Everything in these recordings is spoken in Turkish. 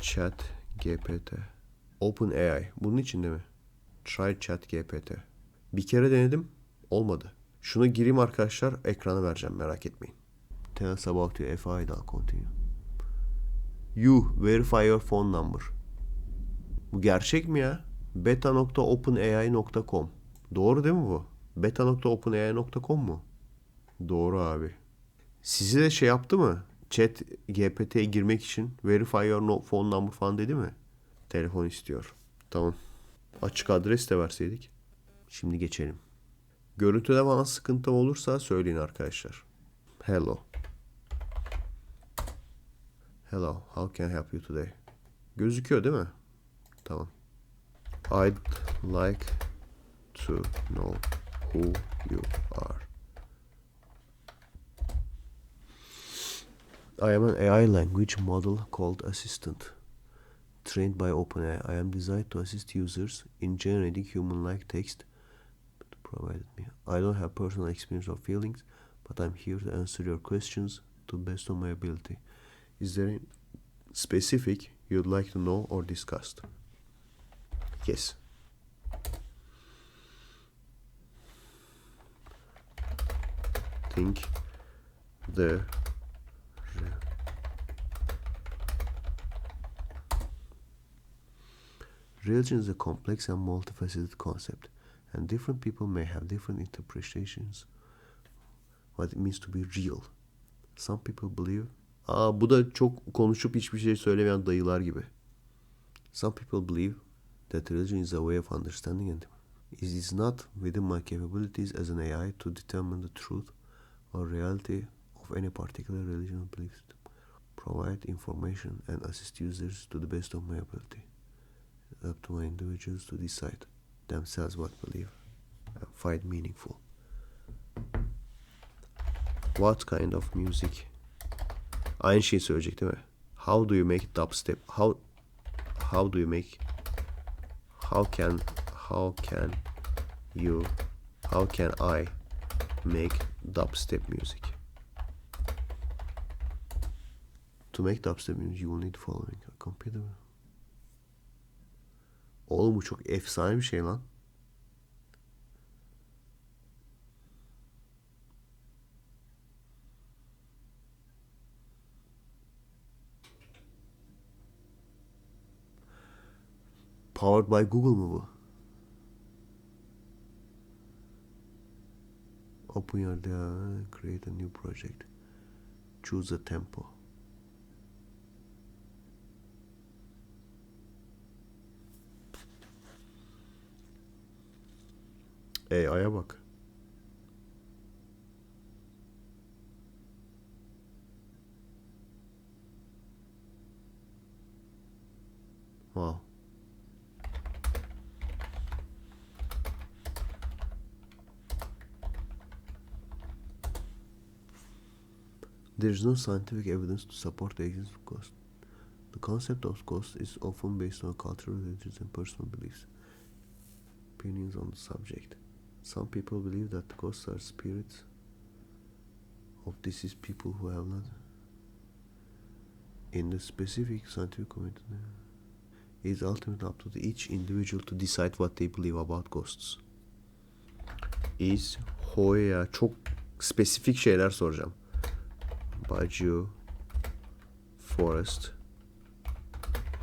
Chat GPT. Open AI. Bunun içinde mi? Try Chat GPT. Bir kere denedim. Olmadı. Şuna gireyim arkadaşlar. Ekranı vereceğim. Merak etmeyin. Tell us about your FI daha continue. You verify your phone number. Bu gerçek mi ya? beta.openai.com Doğru değil mi bu? beta.openai.com mu? Doğru abi. Sizi de şey yaptı mı? Chat GPT'ye girmek için verify your no- phone number falan dedi mi? Telefon istiyor. Tamam. Açık adres de verseydik. Şimdi geçelim. Görüntüde falan sıkıntı olursa söyleyin arkadaşlar. Hello. Hello, how can I help you today? Gözüküyor değil mi? Tamam. I'd like to know who you are. I am an AI language model called Assistant, trained by OpenAI. I am designed to assist users in generating human-like text provided me. I don't have personal experience or feelings, but I'm here to answer your questions to the best of my ability. Is there any specific you'd like to know or discuss? Yes. Think the Religion is a complex and multifaceted concept, and different people may have different interpretations what it means to be real. Some people believe Aa bu da çok konuşup hiçbir şey söylemeyen dayılar gibi. Some people believe that religion is a way of understanding and it is not within my capabilities as an AI to determine the truth or reality of any particular religion or belief. Provide information and assist users to the best of my ability. Up to individuals to decide themselves what believe and find meaningful. What kind of music? Aynı şeyi söyleyecek değil mi? How do you make dubstep? How how do you make how can how can you how can I make dubstep music? To make dubstep music you will need following a computer. Oğlum bu çok efsane bir şey lan. Powered by Google mu bu? Open your data, create a new project. Choose a tempo. AI'ya bak. Wow. There is no scientific evidence to support the existence of ghosts. The concept of ghosts is often based on cultural, religious, and personal beliefs. Opinions on the subject. Some people believe that ghosts are spirits of deceased people who have not. In the specific scientific community, it is ultimately up to each individual to decide what they believe about ghosts. Is Hoya çok spesifik şeyler soracağım. Baju Forest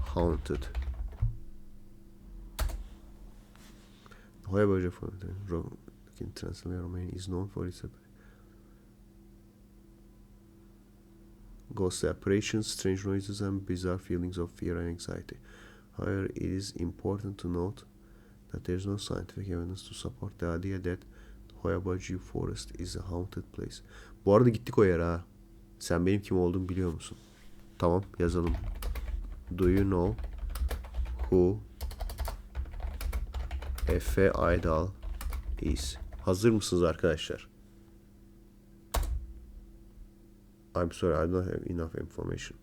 Haunted. Ro- in Transylvania, Romania is known for its ghost apparitions, strange noises, and bizarre feelings of fear and anxiety. However, it is important to note that there is no scientific evidence to support the idea that Hoya Baju Forest is a haunted place. Bu arada gittik o yere ha. Sen benim kim olduğumu biliyor musun? Tamam yazalım. Do you know who Efe Aydal is? Hazır mısınız arkadaşlar? I'm sorry, I don't have enough information.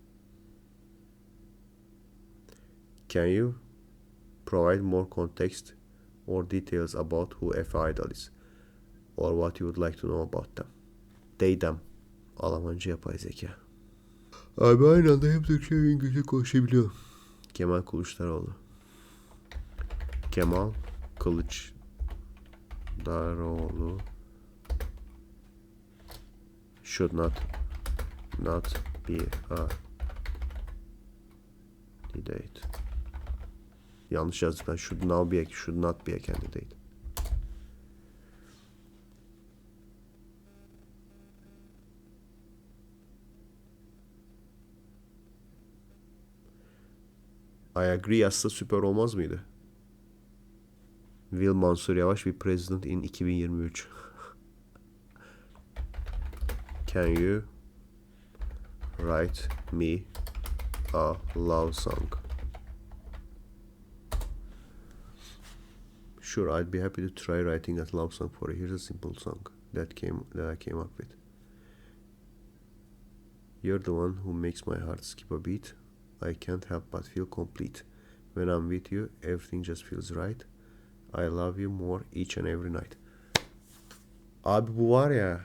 Can you provide more context or details about who Efe Aydal is? Or what you would like to know about them? They them. Almanca yapay zeka. Abi aynı anda hem Türkçe hem İngilizce konuşabiliyor. Kemal Kılıçdaroğlu. Kemal Kılıçdaroğlu should not not be a candidate. Yanlış yazdım ben. Should now be a, should not be a candidate. I agree yazsa süper olmaz mıydı? Will Mansur Yavaş be president in 2023? Can you write me a love song? Sure, I'd be happy to try writing that love song for you. Here's a simple song that came that I came up with. You're the one who makes my heart skip a beat. I can't help but feel complete. When I'm with you, everything just feels right. I love you more each and every night. Abi bu var ya.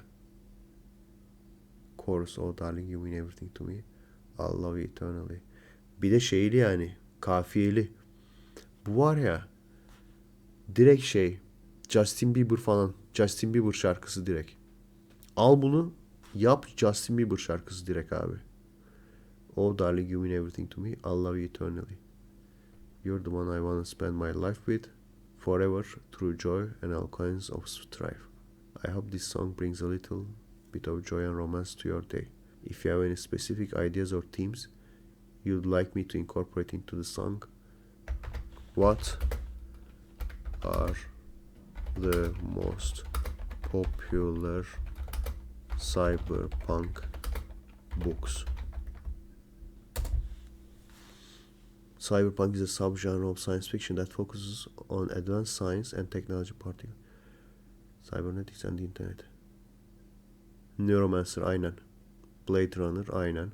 Chorus, oh darling you mean everything to me. I'll love you eternally. Bir de şeyli yani. Kafiyeli. Bu var ya. Direkt şey. Justin Bieber falan. Justin Bieber şarkısı direkt. Al bunu yap Justin Bieber şarkısı direkt abi. Oh darling you mean everything to me. I'll love you eternally. You're the one I wanna spend my life with. Forever through joy and all kinds of strife. I hope this song brings a little bit of joy and romance to your day. If you have any specific ideas or themes you'd like me to incorporate into the song, what are the most popular cyberpunk books? Cyberpunk is a subgenre of science fiction that focuses on advanced science and technology, particularly cybernetics and the internet. Neuromancer aynen. Blade Runner aynen.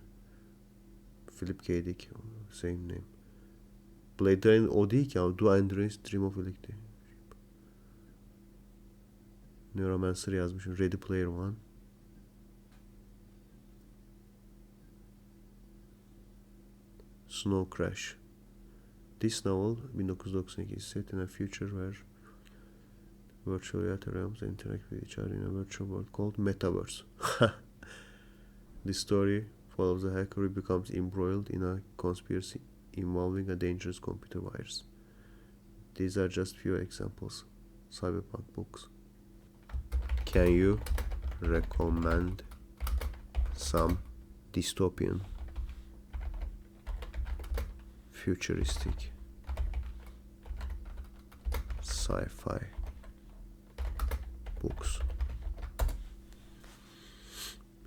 Philip K. Dick same name. Blade Runner o değil ki abi. Do Androids Dream of Electricity. Neuromancer yazmışım. Ready Player One. Snow Crash. This novel, 1992, is set in a future where virtual reality realms interact with each other in a virtual world called Metaverse. the story follows a hacker who becomes embroiled in a conspiracy involving a dangerous computer virus. These are just few examples. Cyberpunk books. Can you recommend some dystopian, futuristic, sci-fi books?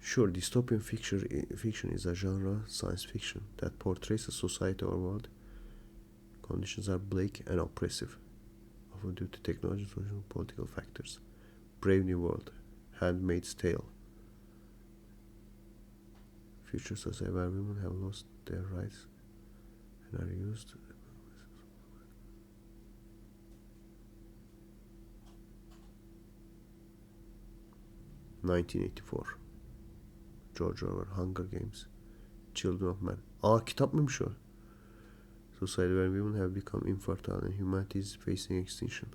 Sure, dystopian fiction, fiction is a genre, science fiction, that portrays a society or world. Conditions are bleak and oppressive, often due to technological and political factors. Brave New World, Handmaid's Tale. Future society where women have lost their rights and are used. Nineteen eighty four. George Orwell, Hunger Games, Children of Men. Aa kitap mıymış o? Society where women have become infertile and humanity is facing extinction.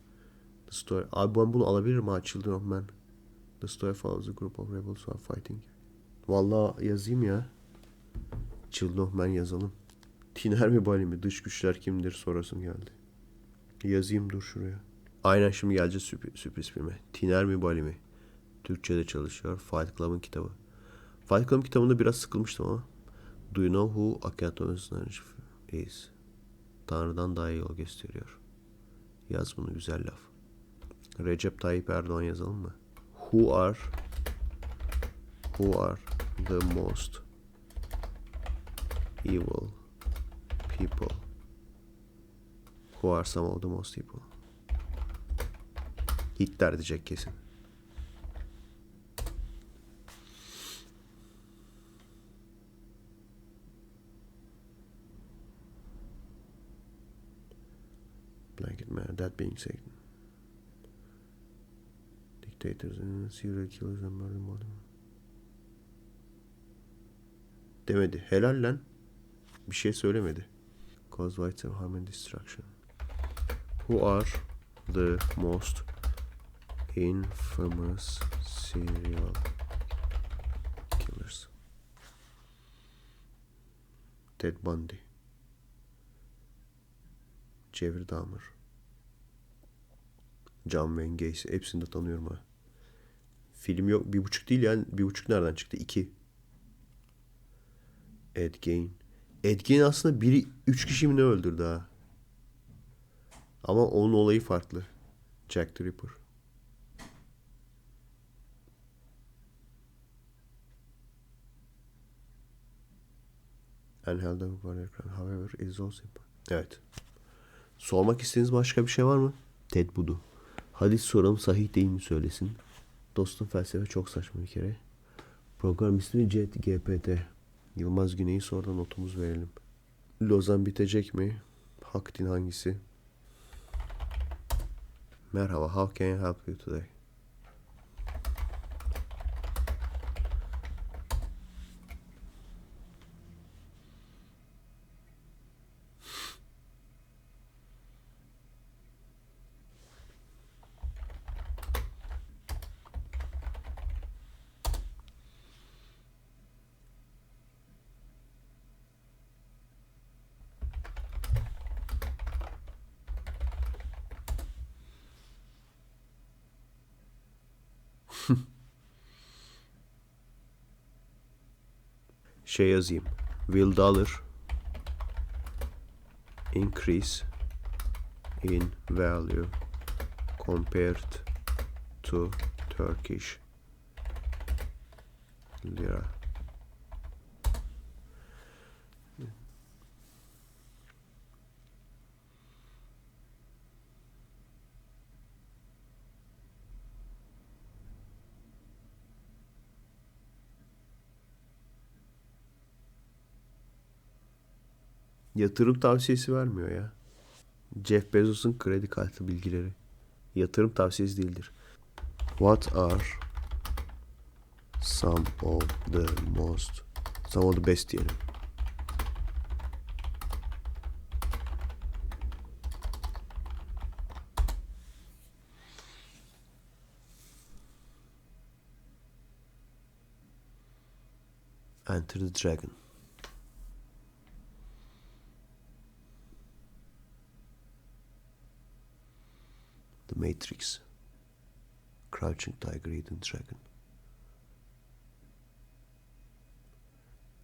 The story... Abi ben bunu alabilirim ha Children of Men. The story follows a group of rebels who are fighting. Vallahi yazayım ya. Children of Men yazalım. Tiner mi Bali mi? Dış güçler kimdir sorasım geldi. Yazayım dur şuraya. Aynen şimdi gelecek sürpriz, sürpriz filme. Tiner mi Bali mi? Türkçe'de çalışıyor. Fight Club'ın kitabı. Fight Club kitabında biraz sıkılmıştım ama. Do you know who Akhenaten is? Tanrı'dan daha iyi yol gösteriyor. Yaz bunu güzel laf. Recep Tayyip Erdoğan yazalım mı? Who are who are the most evil people? Who are some of the most evil? Hitler diyecek kesin. Blanket man. That being said, dictators and serial killers and murder model. Demedi. Helal lan. Bir şey söylemedi. cause widespread harm and destruction. Who are the most infamous serial killers? Ted Bundy. Jeffrey Dahmer. John Wayne Gacy. Hepsini de tanıyorum ha. Film yok. Bir buçuk değil yani. Bir buçuk nereden çıktı? İki. Ed Gein. Ed Gein aslında biri üç kişi mi ne öldürdü ha? Ama onun olayı farklı. Jack the Ripper. And held up crime. However, is also. Evet. Sormak istediğiniz başka bir şey var mı? Ted Budu. Hadi soralım sahih değil mi söylesin. Dostum felsefe çok saçma bir kere. Program ismi CET GPT. Yılmaz Güney'i sonra notumuz verelim. Lozan bitecek mi? Hak din hangisi? Merhaba, how can I help you today? şey yazayım. Will dollar increase in value compared to Turkish lira? Yatırım tavsiyesi vermiyor ya. Jeff Bezos'un kredi kartı bilgileri. Yatırım tavsiyesi değildir. What are some of the most some of the best diyelim. Enter the Dragon. Matrix. Crouching Tiger, Hidden Dragon.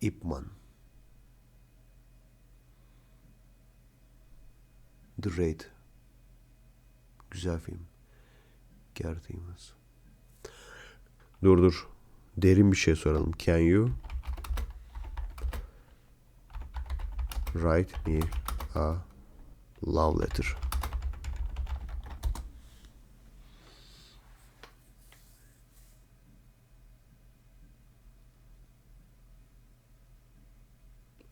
Ip Man. The Raid. Güzel film. Gerdiğimiz. Dur dur. Derin bir şey soralım. Can you write me a love letter?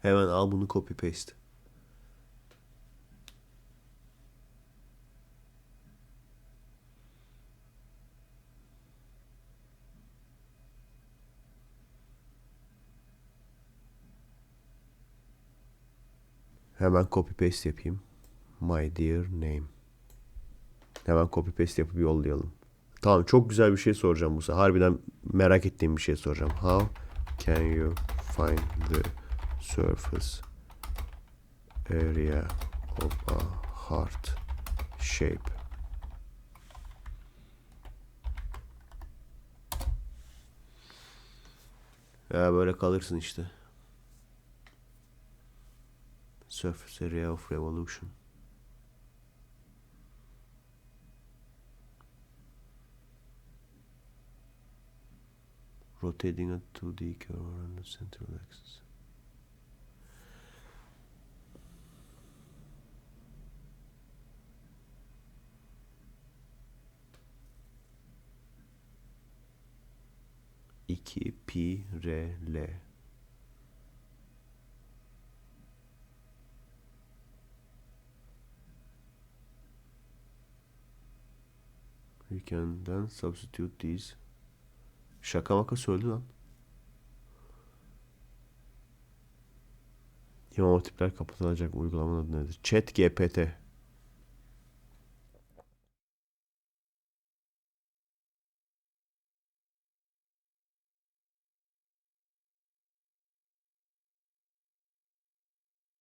Hemen al bunu copy paste. Hemen copy paste yapayım. My dear name. Hemen copy paste yapıp yollayalım. Tamam çok güzel bir şey soracağım sefer. Harbiden merak ettiğim bir şey soracağım. How can you find the surface area of a heart shape. Ya böyle kalırsın işte. Surface area of revolution. Rotating a 2D curve around the central axis. İki pi r l. We can then substitute these. Şaka maka söyledi lan. İmam hatipler kapatılacak uygulamanın adı nedir? Chat GPT.